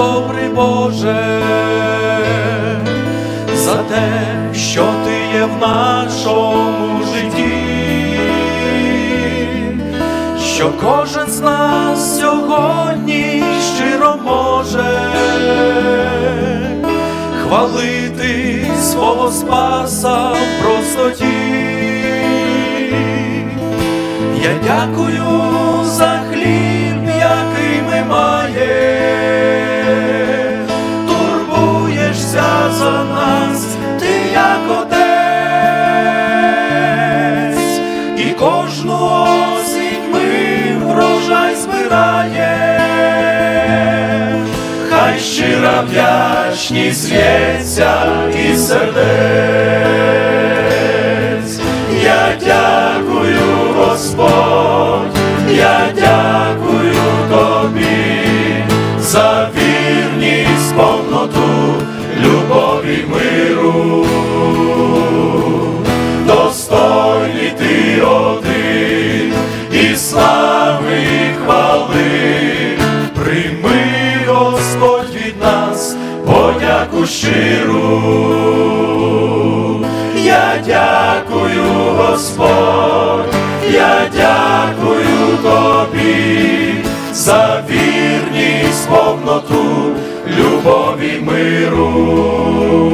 добрий Боже, за те, що ти є в нашому житті, що кожен з нас сьогодні щиро може хвалити свого Спаса в простоті. Я дякую за хліб, який ми маємо. Кожну осінь ми врожай збирає, хай щира вдячність лється і сердець. Подяку щиру. Я дякую, Господь, я дякую тобі за вірність, повноту, любові, миру.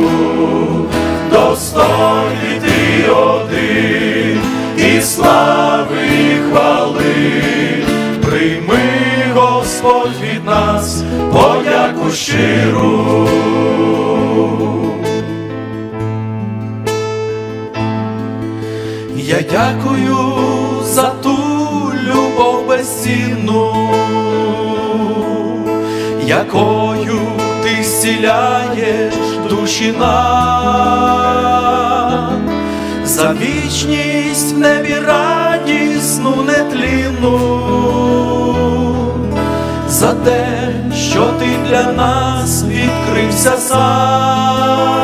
Достойний ти один і слави Господь, від нас подяку щиру. Я дякую за ту любов безцінну, якою ти зціляєш душі нам, за вічність в небі радісну для нас відкрився сам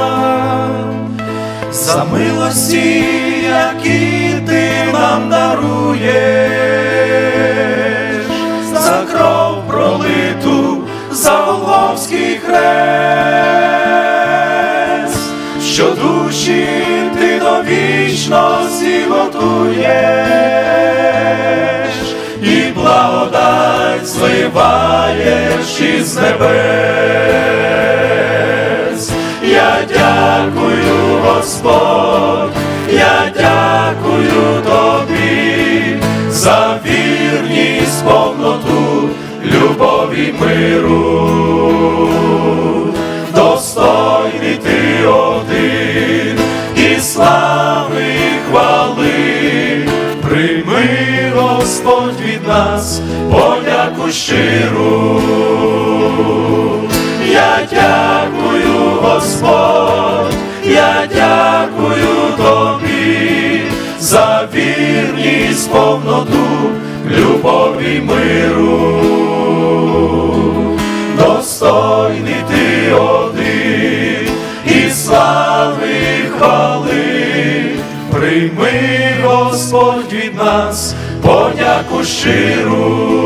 за милості, які ти нам даруєш, за кров пролиту, за Голговський хрест, що душі ти до вічності готуєш, і благодать зливаєш із небес. Я дякую, Господь, я дякую тобі за вірність, повноту, любові, миру. Щиру. Я дякую, Господь, я дякую тобі за вірність, повноту, любові, миру. Достойний ти один і слави хвали, прийми, Господь, від нас подяку щиру.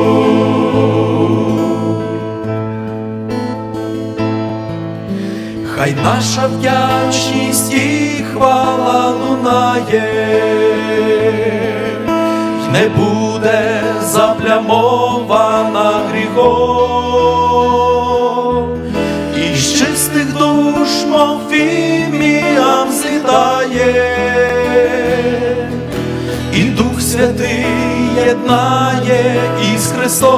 Хай наша вдячність і хвала лунає, не буде заплямована гріхом, і з чистих душ, мов фіміям злітає, і Дух Святий єднає із Христом,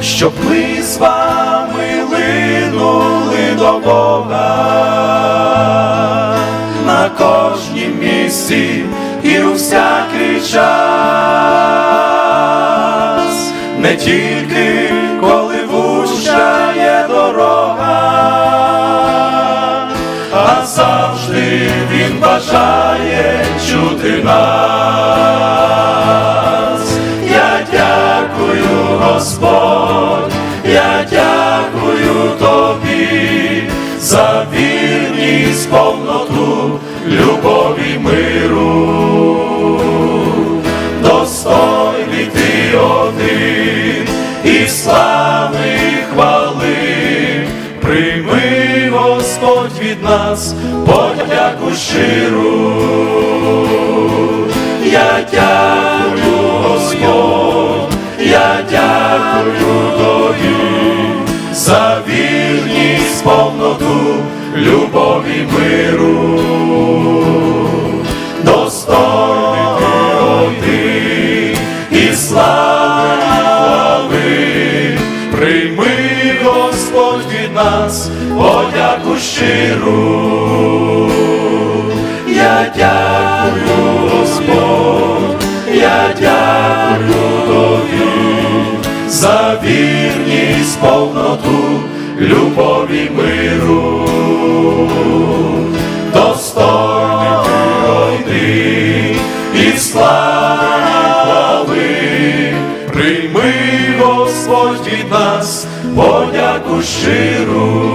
щоб ми з вами линули до Бога на кожнім місці і у всякий час, не тільки коли вуща є дорога, а завжди він бажає чути нас. Любові, миру. Достойний ти один і слави хвали, прийми, Господь, від нас подяку щиру. Я дякую, Господь, я дякую тобі за вірність, повноту, любові миру. Щиру. Я дякую, Господь, я дякую тобі за вірність, повноту, любові миру. Достойний ти один і слави прийми, Господь, від нас подяку щиру.